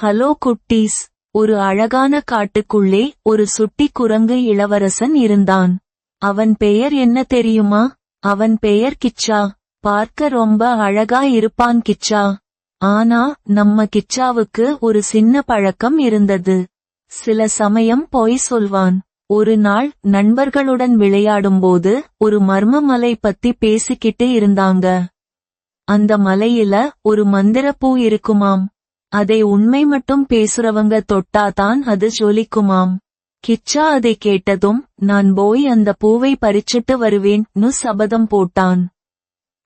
Hello குட்டீஸ். ஒரு அழகான காட்டுக்குள்ளே ஒரு சுட்டி குரங்கு இளவரசன் இருந்தான். அவன் பெயர் என்ன தெரியுமா? அவன் பெயர் கிச்சா. பார்க்க ரொம்ப அழகா இருப்பான் கிச்சா. ஆனா நம்ம கிச்சாவுக்கு ஒரு சின்ன பழக்கம் இருந்தது. சில சமயம் பொய் சொல்வான். ஒரு நாள் நண்பர்களுடன் விளையாடும்போது ஒரு மர்ம மலை பத்தி பேசிக்கிட்டு இருந்தாங்க. அந்த மலையில ஒரு மந்திரப்பூ இருக்குமாம். அதை உண்மை மட்டும் பேசுறவங்க தொட்டாதான் அது ஜொலிக்குமாம். கிச்சா அதை கேட்டதும் நான் போய் அந்த பூவை பறிச்சிட்டு வருவேன்னு சபதம் போட்டான்.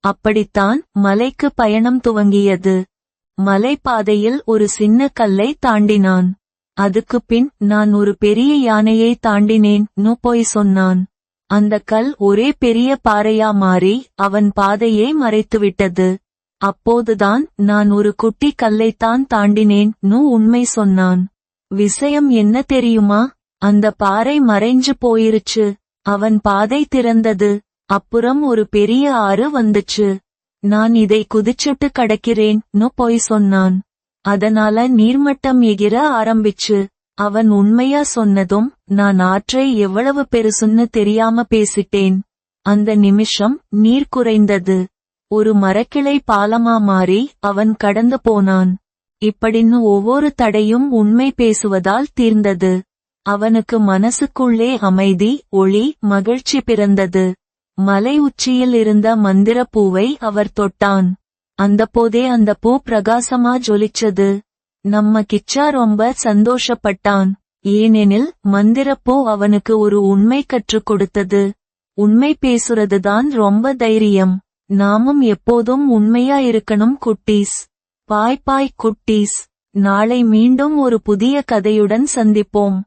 அப்படித்தான் மலைக்கு பயணம் துவங்கியது. மலைப்பாதையில் ஒரு சின்ன கல்லை தாண்டினான். அதுக்கு பின் நான் ஒரு பெரிய யானையை தாண்டினேன் பொய் சொன்னான். அந்த கல் ஒரே பெரிய பாறையா மாறி அவன் பாதையை மறைத்துவிட்டது. அப்போதுதான் நான் ஒரு குட்டி கல்லைத்தான் தாண்டினேன் உண்மை சொன்னான். விஷயம் என்ன தெரியுமா? அந்த பாறை மறைஞ்சு போயிருச்சு. அவன் பாதை திறந்தது. அப்புறம் ஒரு பெரிய ஆறு வந்துச்சு. நான் இதை குதிச்சுட்டு கடக்கிறேன் பொய் சொன்னான். அதனால நீர்மட்டம் எகிற ஆரம்பிச்சு. அவன் உண்மையா சொன்னதும் நான் ஆற்றை எவ்வளவு பெருசுன்னு தெரியாம பேசிட்டேன். அந்த நிமிஷம் நீர் குறைந்தது. ஒரு மரக்கிளை பாலமா மாறி அவன் கடந்து போனான். இப்படின்னு ஒவ்வொரு தடையும் உண்மை பேசுவதால் தீர்ந்தது. அவனுக்கு மனசுக்குள்ளே அமைதி ஒளி மகிழ்ச்சி பிறந்தது. மலை உச்சியில் இருந்த மந்திரப் பூவை அவர் தொட்டான். அந்தப்போதே அந்த பூ பிரகாசமா ஜொலிச்சது. நம்ம கிச்சா ரொம்ப சந்தோஷப்பட்டான். ஏனெனில் மந்திரப்பூ அவனுக்கு ஒரு உண்மை கற்றுக் கொடுத்தது. உண்மை பேசுறதுதான் ரொம்ப தைரியம். நாமும் எப்போதும் உண்மையா இருக்கணும் குட்டீஸ். பாய் பாய் குட்டீஸ். நாளை மீண்டும் ஒரு புதிய கதையுடன் சந்திப்போம்.